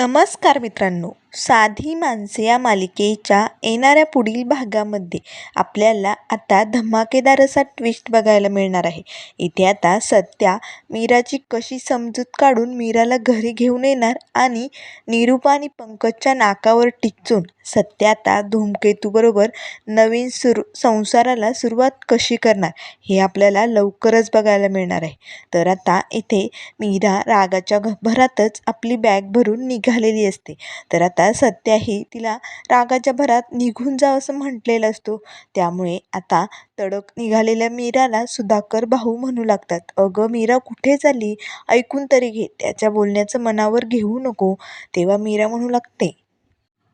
नमस्कार मित्रांनो. साधी माणसे या मालिकेच्या येणाऱ्या पुढील भागामध्ये आपल्याला आता धमाकेदार असा ट्विस्ट बघायला मिळणार आहे. इथे आता सत्या मीराची कशी समजूत काढून मीराला घरी घेऊन येणार आणि निरूपा आणि पंकजच्या नाकावर टिचून सत्या आता धूमकेतूबरोबर नवीन सुरू संसाराला सुरुवात कशी करणार हे आपल्याला लवकरच बघायला मिळणार आहे. तर आता इथे मीरा रागाच्या भरातच आपली बॅग भरून निघालेली असते. तर आता आता सत्याही तिला रागाच्या भरात निघून जा असं म्हटलेलं असतो. त्यामुळे आता तडक निघालेल्या मीराला सुधाकर भाऊ म्हणू लागतात. अगं मीरा कुठे चालली? ऐकून तरी घे. त्याच्या बोलण्याचं मनावर घेऊ नको. तेव्हा मीरा म्हणू लागते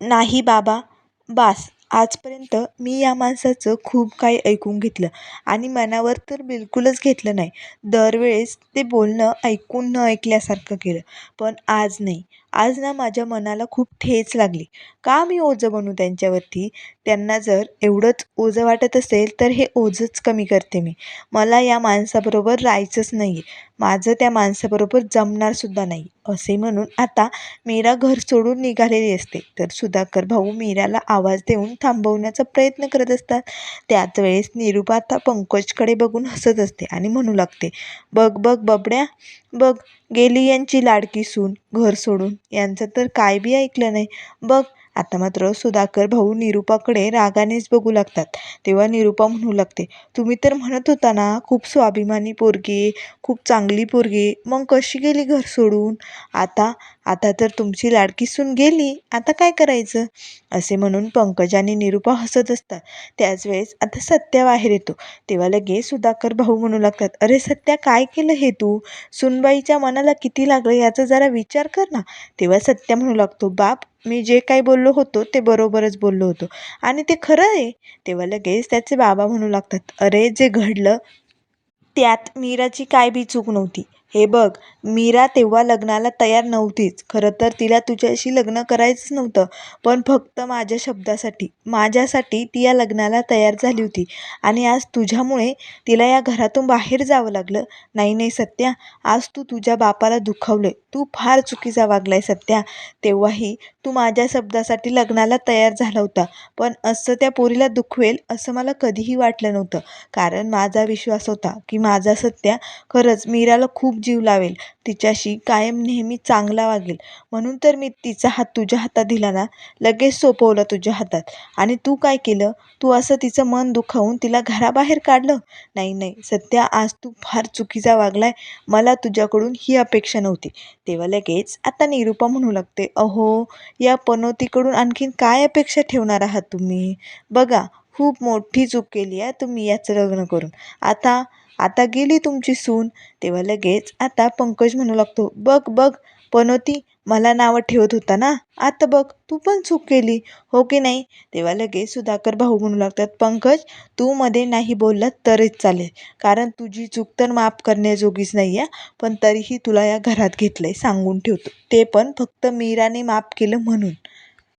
नाही बाबा बास. आजपर्यंत मी या माणसाचं खूप काही ऐकून घेतलं आणि मनावर तर बिलकुलच घेतलं नाही. दरवेळेस ते बोलणं ऐकून न ऐकल्यासारखं केलं. पण आज नाही. आज ना माझ्या मनाला खूप ठेच लागली. का मी ओझं बनू त्यांच्यावरती? त्यांना जर एवढंच ओझं वाटत असेल तर हे ओझंच कमी करते मी. मला या माणसाबरोबर राहायचंच नाही आहे माझं त्या माणसाबरोबर जमणारसुद्धा नाही. असे म्हणून आता मीरा घर सोडून निघालेली असते. तर सुधाकर भाऊ मीराला आवाज देऊन थांबवण्याचा प्रयत्न करत असतात. त्याच वेळेस निरुपा आता पंकजकडे बघून हसत असते आणि म्हणू लागते बघ बघ बबड्या बघ गेली यांची लाडकी सून घर सोडून. यांचं तर काय बी ऐकलं नाही. बघ आता मात्र सुधाकर भाऊ निरूपाकडे रागानेच बघू लागतात. तेव्हा निरूपा म्हणू लागते तुम्ही तर म्हणत होता ना खूप स्वाभिमानी पोरगी खूप चांगली पोरगी मग कशी गेली घर सोडून? आता आता तर तुमची लाडकी सून गेली आता काय करायचं? असे म्हणून पंकज आणि निरूपा हसत असतात. त्याच वेळेस आता सत्या बाहेर येतो. तेव्हा लगेच सुधाकर भाऊ म्हणू लागतात अरे सत्या काय केलं हे तू? सुनबाईच्या मनाला किती लागलं याचा जरा विचार कर ना. तेव्हा सत्या म्हणू लागतो बाप मी जे काही बोललो होतो ते बरोबरच बोललो होतो. आणि ते खरं आहे. तेव्हा लगेच त्याचे बाबा म्हणू लागतात अरे जे घडलं त्यात मीराची काय बी चूक नव्हती. हे बघ मीरा तेव्हा लग्नाला तयार नव्हतीच. खरं तर तिला तुझ्याशी लग्न करायचंच नव्हतं. पण फक्त माझ्या शब्दासाठी माझ्यासाठी ती या लग्नाला तयार झाली होती. आणि आज तुझ्यामुळे तिला या घरातून बाहेर जावं लागलं. नाही नाही सत्या. आज तू तुझ्या बापाला दुखावलं तू फार चुकीचा वागलाय सत्या. तेव्हाही तू माझ्या शब्दासाठी लग्नाला तयार झाला होता. पण असं त्या पोरीला दुखवेल असं मला कधीही वाटलं नव्हतं. कारण माझा विश्वास होता की माझा सत्या खरंच मीराला खूप जीव लावेल. तिच्याशी कायम नेहमी चांगला वागेल. म्हणून तर मी तिचा हात तुझ्या हातात दिला ना. लगेच सोपवलं तुझ्या हातात. आणि तू काय केलं? तू असं तिचं मन दुखावून तिला घराबाहेर काढलं? नाही नाही. सध्या आज तू फार चुकीचा वागलाय. मला तुझ्याकडून ही अपेक्षा नव्हती. तेव्हा लगेच आता निरूपा म्हणू लागते अहो या पनोतीकडून आणखीन काय अपेक्षा ठेवणार आहात तुम्ही? बघा खूप मोठी चूक केली आहे तुम्ही याचं लग्न करून. आता आता गेली तुमची सून. तेव्हा लगेच आता पंकज म्हणू लागतो बघ बघ पनोती मला नावं ठेवत होता ना? आता बघ तू पण चूक केली हो की नाही? तेव्हा लगेच सुधाकर भाऊ म्हणू लागतात पंकज तू मध्ये नाही बोललात तरच चालेल. कारण तुझी चूक तर माफ करण्याजोगीच नाही आहे पण तरीही तुला या घरात घेतलं आहे सांगून ठेवतो. ते पण फक्त मीराने माफ केलं म्हणून.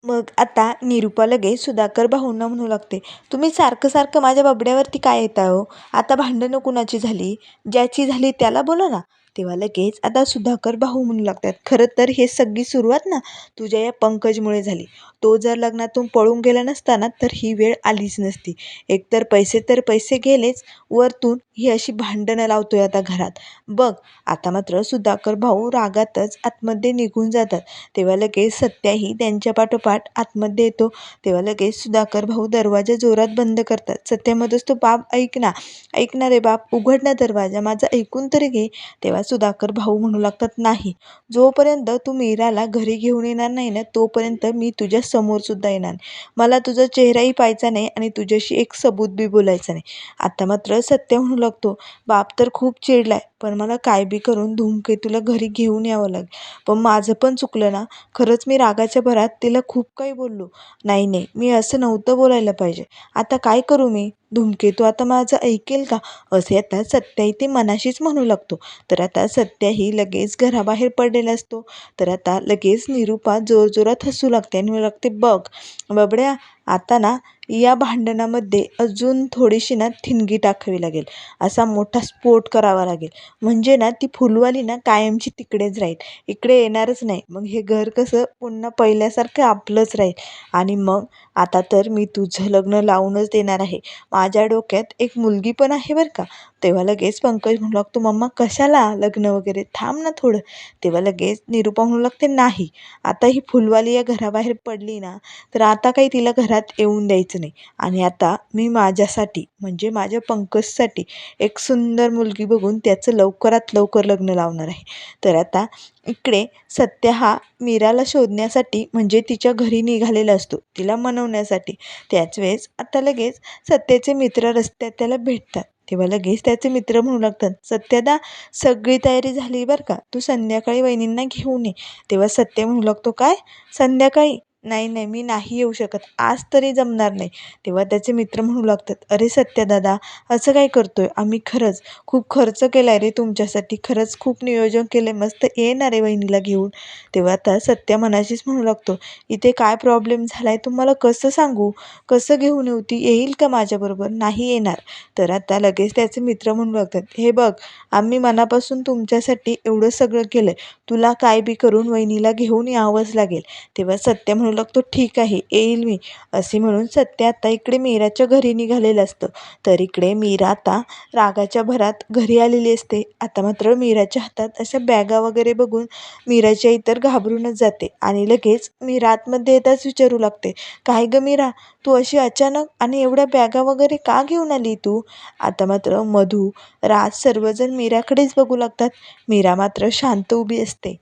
मग आता निरूपा लगेच सुधाकर भाऊंना म्हणू लागते तुम्ही सारखं सारखं माझ्या बाबड्यावरती काय येता हो? आता भांडणं कुणाची झाली? ज्याची झाली त्याला बोला ना. तेव्हा लगेच आता सुधाकर भाऊ म्हणू लागतात. खरं तर हे सगळी सुरुवात ना तुझ्या या पंकजमुळे झाली. तो जर लग्नातून पळून गेला नसता ना तर ही वेळ आलीच नसती. एकतर पैसे तर पैसे गेलेच. वरतून ही अशी भांडणं लावतोय आता घरात. बघ आता मात्र सुधाकर भाऊ रागातच आतमध्ये निघून जातात. तेव्हा लगेच सत्याही त्यांच्या पाठोपाठ आतमध्ये येतो. तेव्हा लगेच सुधाकर भाऊ दरवाजा जोरात बंद करतात. सत्यामध्येच तो बाप ऐक ना ऐक ना रे बाप उघड ना दरवाजा माझा ऐकून तरी घे. तेव्हा सुधाकर भाऊ म्हणू लागतात नाही जोपर्यंत तू मीराला घरी घेऊन येणार नाही ना तोपर्यंत मी तुझ्या समोरसुद्धा येणार मला तुझा चेहराही पाहायचा नाही आणि तुझ्याशी एक सबूत बी बोलायचा नाही. आता मात्र सत्य म्हणू लागतो बाप तर खूप चिडलाय पण मला काय बी करून धूमकेतूला घरी घेऊन यावं लागेल पण माझं पण चुकलं ना. खरंच मी रागाच्या भरात तिला खूप काही बोललो. नाही नाही मी असं नव्हतं बोलायला पाहिजे. आता काय करू मी? धूमकेतू आता माझं ऐकेल का? असे आता सत्याही ते मनाशीच म्हणू लागतो. तर आता सत्याही लगेच घराबाहेर पडलेला असतो. तर आता लगेच निरूपा जोरजोरात हसू लागते आणि लागते बघ बबड्या आता ना या भांडणामध्ये अजून थोडीशी ना ठिणगी टाकावी लागेल. असा मोठा स्फोट करावा लागेल. म्हणजे ना ती फुलवाली ना कायमची तिकडेच राहील. इकडे येणारच नाही. मग हे घर कसं पुन्हा पहिल्यासारखं आपलंच राहील. आणि मग आता तर मी तुझं लग्न लावूनच देणार आहे. माझ्या डोक्यात एक मुलगी पण आहे बरं का. तेव्हा लगेच पंकज म्हणू लागतो मम्मा कशाला लग्न वगैरे? थांब ना थोडं. तेव्हा लगेच निरूपा म्हणू लागते नाही आता ही फुलवाली या घराबाहेर पडली ना तर आता काही तिला घरात येऊन द्यायचं नाही. आणि आता मी माझ्यासाठी म्हणजे माझ्या पंकजसाठी एक सुंदर मुलगी बघून त्याचं लवकरात लवकर लग्न लावणार आहे. तर आता इकडे सत्य हा मीराला शोधण्यासाठी म्हणजे तिच्या घरी निघालेला असतो. तिला मनवण्यासाठी. त्याच वेळेस आता लगेच सत्याचे मित्र रस्त्यात त्याला भेटतात. तेव्हा लगेच त्याचे मित्र म्हणू लागतात सत्यदा सगळी तयारी झाली बरं का? तू संध्याकाळी वहिनींना घेऊन ये. तेव्हा सत्य म्हणू लागतो काय? संध्याकाळी? नाही नाही मी नाही येऊ शकत. आज तरी जमणार नाही. तेव्हा त्याचे मित्र म्हणू लागतात अरे सत्यदादा असं काय करतो आहे आम्ही खरंच खूप खर्च केला आहे रे तुमच्यासाठी. खरंच खूप नियोजन केलं आहे मस्त येणार आहे वहिनीला घेऊन. तेव्हा आता सत्या मनाशीच म्हणू लागतो इथे काय प्रॉब्लेम झाला आहे तुम्हाला कसं सांगू? कसं घेऊन येऊ? ती येईल का माझ्याबरोबर? नाही येणार. तर आता लगेच त्याचे मित्र म्हणू लागतात हे बघ आम्ही मनापासून तुमच्यासाठी एवढं सगळं केलं आहे तुला काय बी करून वहिनीला घेऊन यावंच लागेल. तेव्हा सत्य म्हणू लागतो ठीक आहे येईल मी असे म्हणून सत्य आता इकडे मीराच्या घरी निघालेलं असतं. तर इकडे मीरा आता रागाच्या भरात घरी आलेली असते. आता मात्र मीराच्या हातात अशा बॅगा वगैरे बघून मीराच्या इतर घाबरूनच जाते आणि लगेच मीरा आतमध्ये येताच विचारू लागते काय गं मीरा तू अशी अचानक आणि एवढ्या बॅगा वगैरे का घेऊन आली तू? आता मात्र मधू राज सर्वजण मीराकडेच बघू लागतात. मीरा मात्र शांत उभी असते.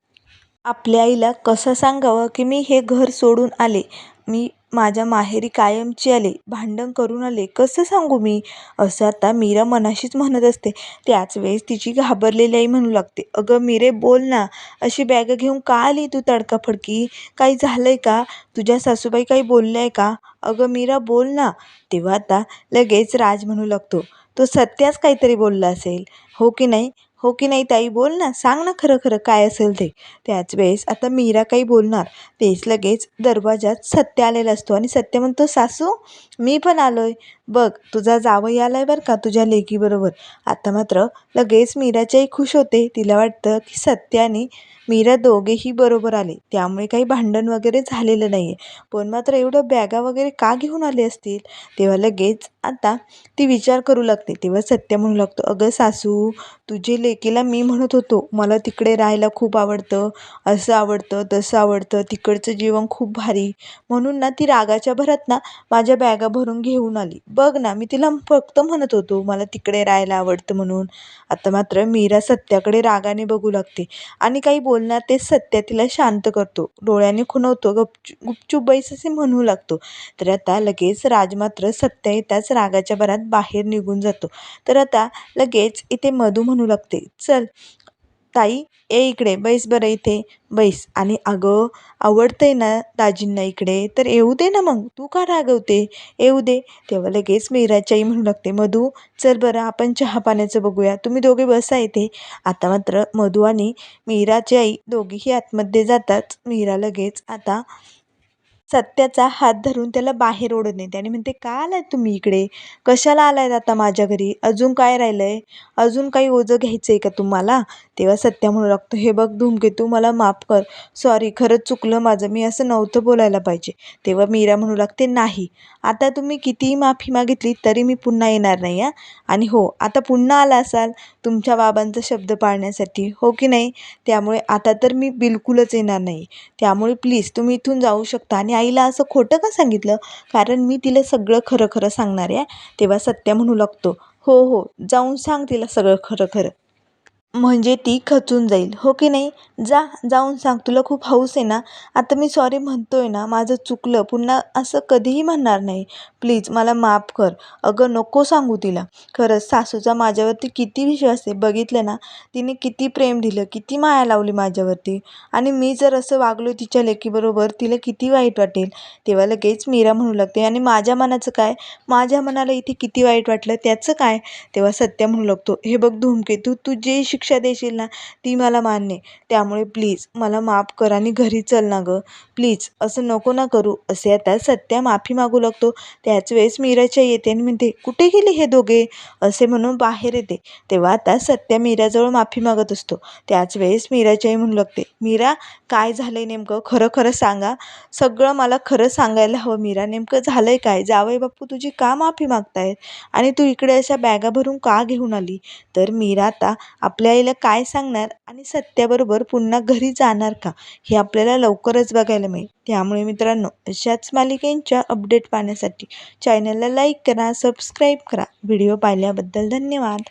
आपल्या आईला कसं सांगावं की मी हे घर सोडून आले? मी माझ्या माहेरी कायमची आले भांडण करून आले कसं सांगू मी? असं आता मीरा मनाशीच म्हणत असते. त्याच वेळेस तिची घाबरलेली आई म्हणू लागते. अगं मीरे बोल ना. अशी बॅग घेऊन का आली तू तडकाफडकी? काही झालं आहे का? तुझ्या सासूबाई काही बोलल्या आहे का? अगं मीरा बोल ना. तेव्हा आता लगेच राज म्हणू लागतो. तो सत्याच काहीतरी बोलला असेल. हो की नाही? हो की नाही ताई? बोल ना. सांग ना खरं खरं काय असेल ते. त्याच वेळेस आता मीरा काही बोलणार. तेच लगेच दरवाजात सत्य आलेला असतो आणि सत्य म्हणतो सासू मी पण आलोय. बघ तुझा जावई आहे बरं का तुझ्या लेकीबरोबर. आता मात्र लगेच मीराच्याही खुश होते. तिला वाटतं की सत्याने मीरा दोघेही बरोबर आले. त्यामुळे काही भांडण वगैरे झालेलं नाही आहे पण मात्र एवढं बॅगा वगैरे का घेऊन आले असतील? तेव्हा लगेच आता ती विचार करू लागते. तेव्हा सत्य म्हणू लागतो अगं सासू तुझे एकीला मी म्हणत होतो मला तिकडे राहायला खूप आवडतं असं आवडतं तसं आवडतं तिकडचं जीवन खूप भारी. म्हणून ना ती रागाच्या भरात ना माझ्या बॅगा भरून घेऊन आली. बघ ना मी तिला फक्त म्हणत होतो मला तिकडे राहायला आवडतं म्हणून. आता मात्र मीरा सत्याकडे रागाने बघू लागते आणि काही बोलणार ते सत्य तिला शांत करतो. डोळ्याने खुणवतो गपचू गुपचूप बैस असे म्हणू लागतो. तर आता लगेच राज मात्र सत्य येताच रागाच्या भरात बाहेर निघून जातो. तर आता लगेच इथे मधू म्हणू लागते. चल. ताई ये इकडे. बैस बरं इथे. बैस. आणि अगं आवडतंय ना दाजींना इकडे? तर येऊ दे ना मग. तू का रागवते? येऊ दे. तेव्हा लगेच मीराची आई म्हणू लागते मधू चल बरं आपण चहा पाण्याचं बघूया. तुम्ही दोघे बसा इथे. आता मात्र मधू आणि मीराची आई दोघीही आतमध्ये जातात मीरा लगेच आता सत्याचा हात धरून त्याला बाहेर ओढत येते आणि म्हणते का आलाय तुम्ही इकडे? कशाला आलायत आता माझ्या घरी? अजून काय राहिलंय? अजून काही ओझं घ्यायचं आहे का तुम्हाला? तेव्हा सत्या म्हणू लागतो हे बघ धूमकेतू मला माफ कर. सॉरी खरंच चुकलं माझं. मी असं नव्हतं बोलायला पाहिजे. तेव्हा मीरा म्हणू लागते नाही. आता तुम्ही कितीही माफी मागितली तरी मी पुन्हा येणार नाही हां? आणि हो आता पुन्हा आला असाल तुमच्या बाबांचा शब्द पाळण्यासाठी हो की नाही? त्यामुळे आता तर मी बिलकुलच येणार नाही. त्यामुळे प्लीज तुम्ही इथून जाऊ शकता आणि आईला असं खोटं का सांगितलं? कारण मी तिला सगळं खरं खरं सांगणार आहे. तेव्हा सत्या म्हणू लागतो. हो हो जाऊन सांग तिला सगळं खरं खरं. म्हणजे ती खचून जाईल. हो की नाही? जा जाऊन सांग. तुला खूप हौस आहे ना? आता मी सॉरी म्हणतो आहे ना माझं चुकलं. पुन्हा असं कधीही म्हणणार नाही. प्लीज मला माफ कर. अगं नको सांगू तिला. खरंच सासूचा माझ्यावरती किती विश्वास आहे. बघितलं ना? तिने किती प्रेम दिलं किती माया लावली माझ्यावरती. आणि मी जर असं वागलो तिच्या लेकीबरोबर तिला किती वाईट वाटेल? तेव्हा लगेच मीरा म्हणू लागते. आणि माझ्या मनाचं काय? माझ्या मनाला इथे किती वाईट वाटलं? त्याचं काय? तेव्हा सत्य म्हणू लागतो हे बघ धूमकेतू तू जे शिक शिक्षा देशील ना ती मला मान्य आहे. त्यामुळे प्लीज मला माफ कर आणि घरी चल ना गं. प्लीज असं नको ना करू. असे आता सत्या माफी मागू लागतो. त्याच वेळेस मीराच्या येते आणि म्हणते कुठे गेले हे दोघे? असे म्हणून बाहेर येते. तेव्हा आता सत्या मीराजवळ माफी मागत असतो. त्याच वेळेस मीराच्याही म्हणू लागते मीरा काय झालं आहे नेमकं? खरं खरं सांगा. सगळं मला खरं सांगायला हवं. मीरा नेमकं झालं आहे काय? जावई बाप्पू तुझी का माफी मागतायत? आणि तू इकडे अशा बॅगा भरून का घेऊन आली? तर मीरा आता आपल्या आईला काय सांगणार आणि सत्याबरोबर पुन्हा घरी जाणार का हे आपल्याला लवकरच बघायला मिळेल. त्यामुळे मित्रांनो अशाच मालिकेंच्या अपडेट पाहण्यासाठी चॅनलला लाईक करा सबस्क्राईब करा. व्हिडिओ पाहिल्याबद्दल धन्यवाद.